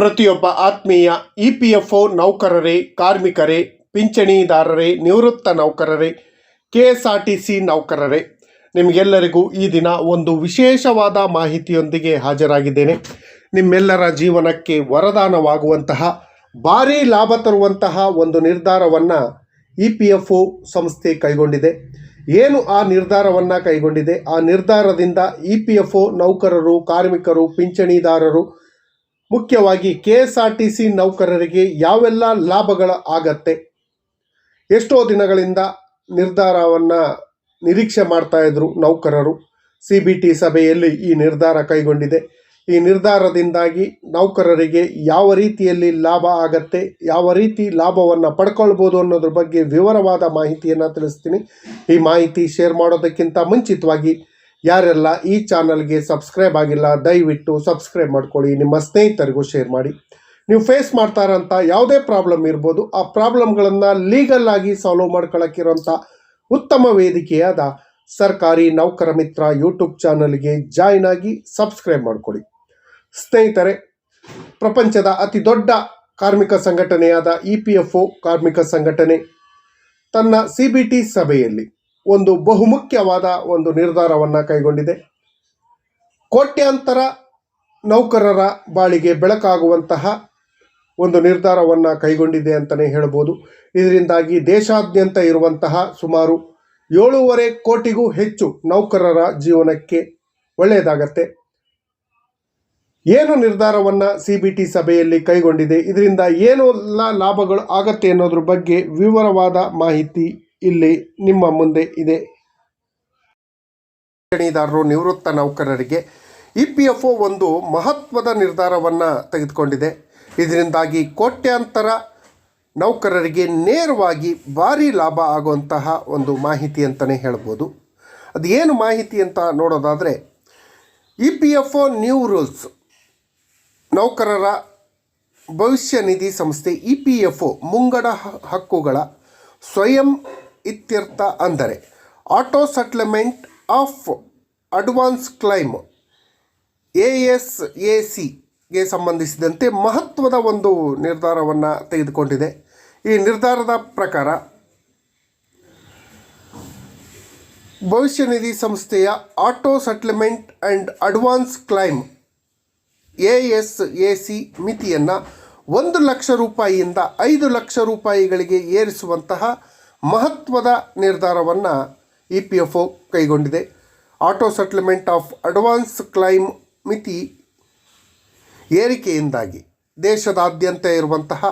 ಪ್ರತಿಯೊಬ್ಬ ಆತ್ಮೀಯ E P F O ನೌಕರರೇ, ಕಾರ್ಮಿಕರೇ, ಪಿಂಚಣಿದಾರರೇ, ನಿವೃತ್ತ ನೌಕರರೇ, K S R T C ನೌಕರರೇ, ನಿಮಗೆಲ್ಲರಿಗೂ ಈ ದಿನ ಒಂದು ವಿಶೇಷವಾದ ಮಾಹಿತಿಯೊಂದಿಗೆ ಹಾಜರಾಗಿದ್ದೇನೆ. ನಿಮ್ಮೆಲ್ಲರ ಜೀವನಕ್ಕೆ ವರದಾನವಾಗುವಂತಹ, ಭಾರೀ ಲಾಭ ತರುವಂತಹ ಒಂದು ನಿರ್ಧಾರವನ್ನು ಇ ಪಿ ಎಫ್ ಒ ಸಂಸ್ಥೆ ಕೈಗೊಂಡಿದೆ. ಏನು ಆ ನಿರ್ಧಾರವನ್ನು ಕೈಗೊಂಡಿದೆ? ಆ ನಿರ್ಧಾರದಿಂದ ಇ ಪಿ ಎಫ್ ಒ ನೌಕರರು, ಕಾರ್ಮಿಕರು, ಪಿಂಚಣಿದಾರರು ಮುಖ್ಯವಾಗಿ K S R T C ನೌಕರರಿಗೆ ಯಾವೆಲ್ಲ ಲಾಭಗಳು ಆಗತ್ತೆ? ಎಷ್ಟೋ ದಿನಗಳಿಂದ ನಿರ್ಧಾರವನ್ನು ನಿರೀಕ್ಷೆ ಮಾಡ್ತಾ ಇದ್ರು ನೌಕರರು. ಸಿ ಬಿ ಟಿ ಸಭೆಯಲ್ಲಿ ಈ ನಿರ್ಧಾರ ಕೈಗೊಂಡಿದೆ. ಈ ನಿರ್ಧಾರದಿಂದಾಗಿ ನೌಕರರಿಗೆ ಯಾವ ರೀತಿಯಲ್ಲಿ ಲಾಭ ಆಗತ್ತೆ, ಯಾವ ರೀತಿ ಲಾಭವನ್ನು ಪಡ್ಕೊಳ್ಬೋದು ಅನ್ನೋದ್ರ ಬಗ್ಗೆ ವಿವರವಾದ ಮಾಹಿತಿಯನ್ನು ತಿಳಿಸ್ತೀನಿ. ಈ ಮಾಹಿತಿ ಶೇರ್ ಮಾಡೋದಕ್ಕಿಂತ ಮುಂಚಿತವಾಗಿ ಯಾರೆಲ್ಲ ಈ ಚಾನಲ್ಗೆ ಸಬ್ಸ್ಕ್ರೈಬ್ ಆಗಿಲ್ಲ, ದಯವಿಟ್ಟು ಸಬ್ಸ್ಕ್ರೈಬ್ ಮಾಡ್ಕೊಳ್ಳಿ. ನಿಮ್ಮ ಸ್ನೇಹಿತರಿಗೂ ಶೇರ್ ಮಾಡಿ. ನೀವು ಫೇಸ್ ಮಾಡ್ತಾರಂಥ ಯಾವುದೇ ಪ್ರಾಬ್ಲಮ್ ಇರ್ಬೋದು, ಆ ಪ್ರಾಬ್ಲಮ್ಗಳನ್ನು ಲೀಗಲ್ ಆಗಿ ಸಾಲ್ವ್ ಮಾಡ್ಕೊಳ್ಳೋಕ್ಕಿರೋಂಥ ಉತ್ತಮ ವೇದಿಕೆಯಾದ ಸರ್ಕಾರಿ ನೌಕರ ಮಿತ್ರ ಯೂಟ್ಯೂಬ್ ಚಾನಲ್ಗೆ ಜಾಯ್ನ್ ಆಗಿ ಸಬ್ಸ್ಕ್ರೈಬ್ ಮಾಡ್ಕೊಳ್ಳಿ. ಸ್ನೇಹಿತರೆ, ಪ್ರಪಂಚದ ಅತಿ ದೊಡ್ಡ ಕಾರ್ಮಿಕ ಸಂಘಟನೆಯಾದ ಇ ಕಾರ್ಮಿಕ ಸಂಘಟನೆ ತನ್ನ ಸಿ ಸಭೆಯಲ್ಲಿ ಒಂದು ಬಹುಮುಖ್ಯವಾದ ಒಂದು ನಿರ್ಧಾರವನ್ನು ಕೈಗೊಂಡಿದೆ. ಕೋಟ್ಯಾಂತರ ನೌಕರರ ಬಾಳಿಗೆ ಬೆಳಕಾಗುವಂತಹ ಒಂದು ನಿರ್ಧಾರವನ್ನು ಕೈಗೊಂಡಿದೆ ಅಂತಲೇ ಹೇಳ್ಬೋದು. ಇದರಿಂದಾಗಿ ದೇಶಾದ್ಯಂತ ಇರುವಂತಹ ಸುಮಾರು ಏಳೂವರೆ ಕೋಟಿಗೂ ಹೆಚ್ಚು ನೌಕರರ ಜೀವನಕ್ಕೆ ಒಳ್ಳೆಯದಾಗತ್ತೆ. ಏನು ನಿರ್ಧಾರವನ್ನು ಸಿ ಬಿ ಟಿ ಸಭೆಯಲ್ಲಿ ಕೈಗೊಂಡಿದೆ? ಇದರಿಂದ ಏನು ಲಾಭಗಳು ಆಗತ್ತೆ ಅನ್ನೋದ್ರ ಬಗ್ಗೆ ವಿವರವಾದ ಮಾಹಿತಿ ಇಲ್ಲಿ ನಿಮ್ಮ ಮುಂದೆ ಇದೆ. ಪಿಂಚಣಿದಾರರು ನಿವೃತ್ತ ನೌಕರರಿಗೆ ಇ ಪಿ ಎಫ್ ಒ ಒಂದು ಮಹತ್ವದ ನಿರ್ಧಾರವನ್ನು ತೆಗೆದುಕೊಂಡಿದೆ. ಇದರಿಂದಾಗಿ ಕೋಟ್ಯಾಂತರ ನೌಕರರಿಗೆ ನೇರವಾಗಿ ಭಾರಿ ಲಾಭ ಆಗುವಂತಹ ಒಂದು ಮಾಹಿತಿ ಅಂತಲೇ ಹೇಳ್ಬೋದು. ಅದು ಏನು ಮಾಹಿತಿ ಅಂತ ನೋಡೋದಾದರೆ, E P F O new rules ನೌಕರರ ಭವಿಷ್ಯ ನಿಧಿ ಸಂಸ್ಥೆ ಇ ಪಿ ಎಫ್ ಒ, ಮುಂಗಡ ಹಕ್ಕುಗಳ ಸ್ವಯಂ ಇತ್ಯರ್ಥ ಅಂದರೆ auto settlement of advance claim A S A ಸಿಗೆ ಸಂಬಂಧಿಸಿದಂತೆ ಮಹತ್ವದ ಒಂದು ನಿರ್ಧಾರವನ್ನು ತೆಗೆದುಕೊಂಡಿದೆ. ಈ ನಿರ್ಧಾರದ ಪ್ರಕಾರ ಭವಿಷ್ಯ ನಿಧಿ ಸಂಸ್ಥೆಯ auto settlement and advance claim A S A C ಮಿತಿಯನ್ನು ಒಂದು ಲಕ್ಷ ರೂಪಾಯಿಯಿಂದ ಐದು ಲಕ್ಷ ರೂಪಾಯಿಗಳಿಗೆ ಏರಿಸುವಂತಹ ಮಹತ್ವದ ನಿರ್ಧಾರವನ್ನು ಇ ಪಿ ಎಫ್ ಒ ಕೈಗೊಂಡಿದೆ. Auto settlement of advance claim ಮಿತಿ ಏರಿಕೆಯಿಂದಾಗಿ ದೇಶದಾದ್ಯಂತ ಇರುವಂತಹ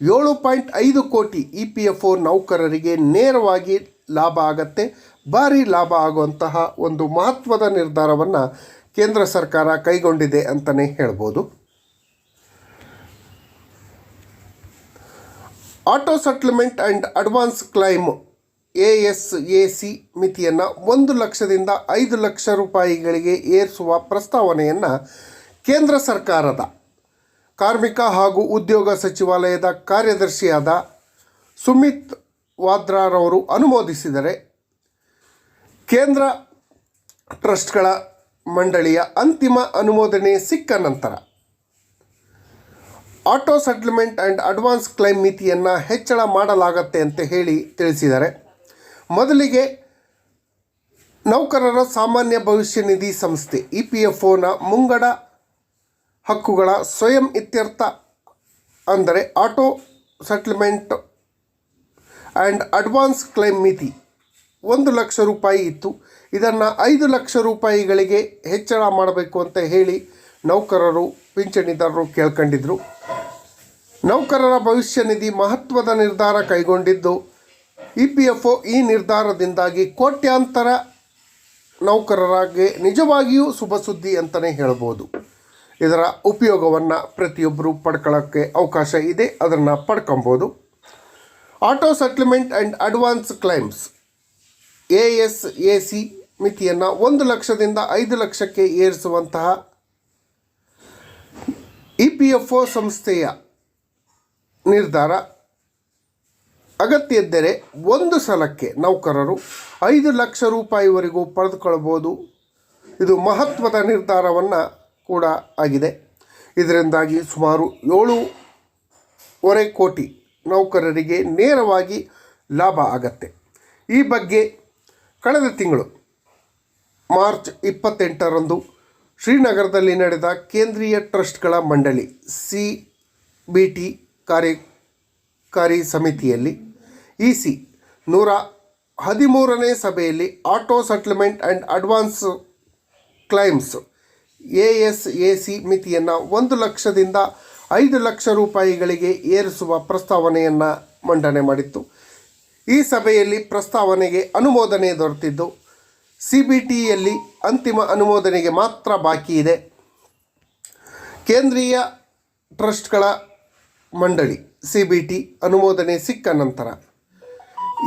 ಏಳು ಪಾಯಿಂಟ್ ಐದು ಕೋಟಿ ಇ ಪಿ ಎಫ್ ಒ ನೌಕರರಿಗೆ ನೇರವಾಗಿ ಲಾಭ ಆಗತ್ತೆ. ಭಾರಿ ಲಾಭ ಆಗುವಂತಹ ಒಂದು ಮಹತ್ವದ ನಿರ್ಧಾರವನ್ನು ಕೇಂದ್ರ ಸರ್ಕಾರ ಕೈಗೊಂಡಿದೆ ಅಂತಲೇ ಹೇಳ್ಬೋದು. Auto settlement and advance claim A S A C ಮಿತಿಯನ್ನು ಒಂದು ಲಕ್ಷದಿಂದ ಐದು ಲಕ್ಷ ರೂಪಾಯಿಗಳಿಗೆ ಏರಿಸುವ ಪ್ರಸ್ತಾವನೆಯನ್ನು ಕೇಂದ್ರ ಸರ್ಕಾರದ ಕಾರ್ಮಿಕ ಹಾಗೂ ಉದ್ಯೋಗ ಸಚಿವಾಲಯದ ಕಾರ್ಯದರ್ಶಿಯಾದ ಸುಮಿತ್ ವಾದ್ರಾರವರು ಅನುಮೋದಿಸಿದರೆ ಕೇಂದ್ರ ಟ್ರಸ್ಟ್ಗಳ ಮಂಡಳಿಯ ಅಂತಿಮ ಅನುಮೋದನೆ ಸಿಕ್ಕ ನಂತರ auto settlement and advance claim ಮಿತಿಯನ್ನು ಹೆಚ್ಚಳ ಮಾಡಲಾಗತ್ತೆ ಅಂತ ಹೇಳಿ ತಿಳಿಸಿದ್ದಾರೆ. ಮೊದಲಿಗೆ ನೌಕರರ ಸಾಮಾನ್ಯ ಭವಿಷ್ಯ ನಿಧಿ ಸಂಸ್ಥೆ, ಇ ಪಿ ಎಫ್ ಒನ ಮುಂಗಡ ಹಕ್ಕುಗಳ ಸ್ವಯಂ ಇತ್ಯರ್ಥ ಅಂದರೆ auto settlement and advance claim ಮಿತಿ ಒಂದು ಲಕ್ಷ ರೂಪಾಯಿ ಇತ್ತು. ಇದನ್ನು ಐದು ಲಕ್ಷ ರೂಪಾಯಿಗಳಿಗೆ ಹೆಚ್ಚಳ ಮಾಡಬೇಕು ಅಂತ ಹೇಳಿ ನೌಕರರು, ಪಿಂಚಣಿದಾರರು ಕೇಳ್ಕೊಂಡಿದ್ರು. ನೌಕರರ ಭವಿಷ್ಯ ನಿಧಿ ಮಹತ್ವದ ನಿರ್ಧಾರ ಕೈಗೊಂಡಿದ್ದು, ಇ ಪಿ ಎಫ್ ಒ ಈ ನಿರ್ಧಾರದಿಂದಾಗಿ ಕೋಟ್ಯಾಂತರ ನೌಕರರಾಗೆ ನಿಜವಾಗಿಯೂ ಶುಭ ಸುದ್ದಿ ಅಂತಲೇ ಹೇಳ್ಬೋದು. ಇದರ ಉಪಯೋಗವನ್ನು ಪ್ರತಿಯೊಬ್ಬರು ಪಡ್ಕೊಳ್ಳೋಕ್ಕೆ ಅವಕಾಶ ಇದೆ, ಅದನ್ನು ಪಡ್ಕೊಬೋದು. Auto settlement and advance claims. A S A C ಮಿತಿಯನ್ನು ಒಂದು ಲಕ್ಷದಿಂದ ಐದು ಲಕ್ಷಕ್ಕೆ ಏರಿಸುವಂತಹ ಇ ಪಿ ಎಫ್ ಒ ಸಂಸ್ಥೆಯ ನಿರ್ಧಾರ ಅಗತ್ಯ ಇದ್ದರೆ ಒಂದು ಸಲಕ್ಕೆ ನೌಕರರು ಐದು ಲಕ್ಷ ರೂಪಾಯಿವರೆಗೂ ಪಡೆದುಕೊಳ್ಳಬಹುದು. ಇದು ಮಹತ್ವದ ನಿರ್ಧಾರವನ್ನು ಕೂಡ ಆಗಿದೆ. ಇದರಿಂದಾಗಿ ಸುಮಾರು ಏಳೂವರೆ ಕೋಟಿ ನೌಕರರಿಗೆ ನೇರವಾಗಿ ಲಾಭ ಆಗತ್ತೆ. ಈ ಬಗ್ಗೆ ಕಳೆದ ತಿಂಗಳು ಮಾರ್ಚ್ ಇಪ್ಪತ್ತೆಂಟರಂದು ಶ್ರೀನಗರದಲ್ಲಿ ನಡೆದ ಕೇಂದ್ರೀಯ ಟ್ರಸ್ಟ್ಗಳ ಮಂಡಳಿ, ಸಿ ಬಿ ಟಿ ಕಾರ್ಯಕಾರಿ ಸಮಿತಿಯಲ್ಲಿ ಇ ಸಿ ನೂರ ಹದಿಮೂರನೇ ಸಭೆಯಲ್ಲಿ auto settlement and advance claims A S A C ಮಿತಿಯನ್ನು ಒಂದು ಲಕ್ಷದಿಂದ ಐದು ಲಕ್ಷ ರೂಪಾಯಿಗಳಿಗೆ ಏರಿಸುವ ಪ್ರಸ್ತಾವನೆಯನ್ನು ಮಂಡನೆ ಮಾಡಿತ್ತು. ಈ ಸಭೆಯಲ್ಲಿ ಪ್ರಸ್ತಾವನೆಗೆ ಅನುಮೋದನೆ ದೊರೆತಿದ್ದು ಸಿ ಬಿ ಟಿಯಲ್ಲಿ ಅಂತಿಮ ಅನುಮೋದನೆಗೆ ಮಾತ್ರ ಬಾಕಿ ಇದೆ. ಕೇಂದ್ರೀಯ ಟ್ರಸ್ಟ್ಗಳ ಮಂಡಳಿ ಸಿ ಬಿ ಟಿ ಅನುಮೋದನೆ ಸಿಕ್ಕ ನಂತರ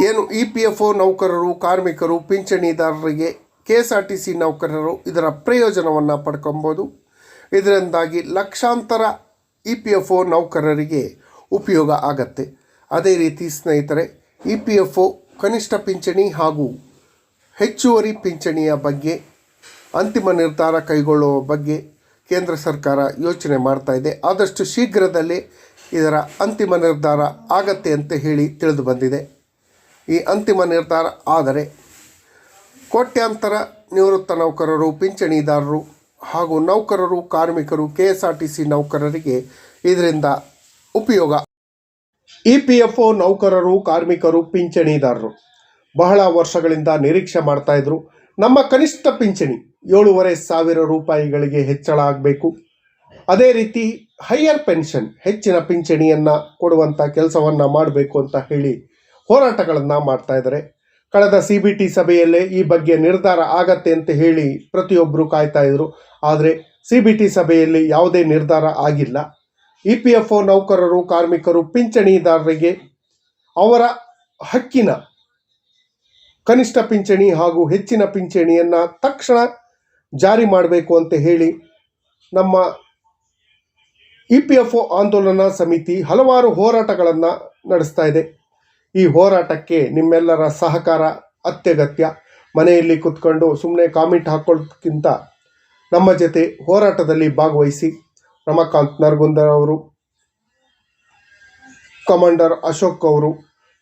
ಏನು ಇ ಪಿ ಎಫ್ ಒ ನೌಕರರು, ಕಾರ್ಮಿಕರು, ಪಿಂಚಣಿದಾರರಿಗೆ K S R T C ನೌಕರರು ಇದರ ಪ್ರಯೋಜನವನ್ನು ಪಡ್ಕೊಬೋದು. ಇದರಿಂದಾಗಿ ಲಕ್ಷಾಂತರ ಇ ಪಿ ಎಫ್ ಒ ನೌಕರರಿಗೆ ಉಪಯೋಗ ಆಗತ್ತೆ. ಅದೇ ರೀತಿ ಸ್ನೇಹಿತರೆ, ಇ ಪಿ ಎಫ್ ಒ ಕನಿಷ್ಠ ಪಿಂಚಣಿ ಹಾಗೂ ಹೆಚ್ಚುವರಿ ಪಿಂಚಣಿಯ ಬಗ್ಗೆ, ಅಂತಿಮ ನಿರ್ಧಾರ ಕೈಗೊಳ್ಳುವ ಬಗ್ಗೆ ಕೇಂದ್ರ ಸರ್ಕಾರ ಯೋಚನೆ ಮಾಡ್ತಾ ಇದೆ. ಆದಷ್ಟು ಶೀಘ್ರದಲ್ಲೇ ಇದರ ಅಂತಿಮ ನಿರ್ಧಾರ ಆಗತ್ತೆ ಅಂತ ಹೇಳಿ ತಿಳಿದು ಬಂದಿದೆ. ಈ ಅಂತಿಮ ನಿರ್ಧಾರ ಆದರೆ ಕೋಟ್ಯಾಂತರ ನಿವೃತ್ತ ನೌಕರರು, ಪಿಂಚಣಿದಾರರು ಹಾಗೂ ನೌಕರರು, ಕಾರ್ಮಿಕರು ಕೆ ನೌಕರರಿಗೆ ಇದರಿಂದ ಉಪಯೋಗ. ಇ ಪಿ ಎಫ್ ಒ ನೌಕರರು, ಕಾರ್ಮಿಕರು, ಪಿಂಚಣಿದಾರರು ಬಹಳ ವರ್ಷಗಳಿಂದ ನಿರೀಕ್ಷೆ ಮಾಡ್ತಾ ಇದ್ರು. ನಮ್ಮ ಕನಿಷ್ಠ ಪಿಂಚಣಿ ಏಳೂವರೆ ಸಾವಿರ ರೂಪಾಯಿಗಳಿಗೆ ಹೆಚ್ಚಳ ಆಗಬೇಕು. ಅದೇ ರೀತಿ ಹೈಯರ್ ಪೆನ್ಷನ್ ಹೆಚ್ಚಿನ ಪಿಂಚಣಿಯನ್ನು ಕೊಡುವಂಥ ಕೆಲಸವನ್ನು ಮಾಡಬೇಕು ಅಂತ ಹೇಳಿ ಹೋರಾಟಗಳನ್ನು ಮಾಡ್ತಾ ಇದ್ದಾರೆ. ಕಳೆದ ಸಿ ಬಿ ಟಿ ಸಭೆಯಲ್ಲೇ ಈ ಬಗ್ಗೆ ನಿರ್ಧಾರ ಆಗತ್ತೆ ಅಂತ ಹೇಳಿ ಪ್ರತಿಯೊಬ್ಬರು ಕಾಯ್ತಾ ಇದ್ರು. ಆದರೆ ಸಿ ಬಿ ಟಿ ಸಭೆಯಲ್ಲಿ ಯಾವುದೇ ನಿರ್ಧಾರ ಆಗಿಲ್ಲ. ಇ ಪಿ ಎಫ್ ಒ ನೌಕರರು, ಕಾರ್ಮಿಕರು, ಪಿಂಚಣಿದಾರರಿಗೆ ಅವರ ಹಕ್ಕಿನ ಕನಿಷ್ಠ ಪಿಂಚಣಿ ಹಾಗೂ ಹೆಚ್ಚಿನ ಪಿಂಚಣಿಯನ್ನು ತಕ್ಷಣ ಜಾರಿ ಮಾಡಬೇಕು ಅಂತ ಹೇಳಿ ನಮ್ಮ ಇ ಪಿ ಎಫ್ ಒ ಆಂದೋಲನ ಸಮಿತಿ ಹಲವಾರು ಹೋರಾಟಗಳನ್ನು ನಡೆಸ್ತಾ ಇದೆ. ಈ ಹೋರಾಟಕ್ಕೆ ನಿಮ್ಮೆಲ್ಲರ ಸಹಕಾರ ಅತ್ಯಗತ್ಯ. ಮನೆಯಲ್ಲಿ ಕುತ್ಕೊಂಡು ಸುಮ್ಮನೆ ಕಾಮೆಂಟ್ ಹಾಕೊಳ್ಳೋದಕ್ಕಿಂತ ನಮ್ಮ ಜೊತೆ ಹೋರಾಟದಲ್ಲಿ ಭಾಗವಹಿಸಿ ರಮಾಕಾಂತ್ ನರಗುಂದರ್ ಅವರು, ಕಮಾಂಡರ್ ಅಶೋಕ್ ಅವರು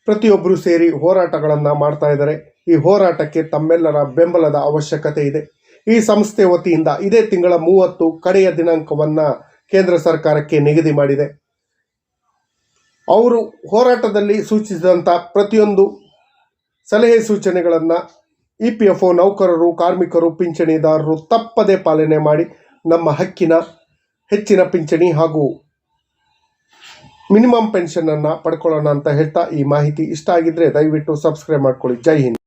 ಪ್ರತಿಯೊಬ್ಬರು ಸೇರಿ ಹೋರಾಟಗಳನ್ನು ಮಾಡ್ತಾ ಇದ್ದಾರೆ. ಈ ಹೋರಾಟಕ್ಕೆ ತಮ್ಮೆಲ್ಲರ ಬೆಂಬಲದ ಅವಶ್ಯಕತೆ ಇದೆ. ಈ ಸಂಸ್ಥೆ ವತಿಯಿಂದ ಇದೇ ತಿಂಗಳ ಮೂವತ್ತು ಕಡೆಯ ದಿನಾಂಕವನ್ನು ಕೇಂದ್ರ ಸರ್ಕಾರಕ್ಕೆ ನಿಗದಿ ಮಾಡಿದೆ. ಅವರು ಹೋರಾಟದಲ್ಲಿ ಸೂಚಿಸಿದಂಥ ಪ್ರತಿಯೊಂದು ಸಲಹೆ ಸೂಚನೆಗಳನ್ನು ಇ ಪಿ ಎಫ್ ಒ ನೌಕರರು, ಕಾರ್ಮಿಕರು, ಪಿಂಚಣಿದಾರರು ತಪ್ಪದೇ ಪಾಲನೆ ಮಾಡಿ ನಮ್ಮ ಹಕ್ಕಿನ ಹೆಚ್ಚಿನ ಪಿಂಚಣಿ ಹಾಗೂ ಮಿನಿಮಮ್ ಪೆನ್ಷನನ್ನು ಪಡ್ಕೊಳ್ಳೋಣ ಅಂತ ಹೇಳ್ತಾ ಈ ಮಾಹಿತಿ ಇಷ್ಟ ಆಗಿದ್ದರೆ ದಯವಿಟ್ಟು ಸಬ್ಸ್ಕ್ರೈಬ್ ಮಾಡ್ಕೊಳ್ಳಿ. ಜೈ ಹಿಂದ್.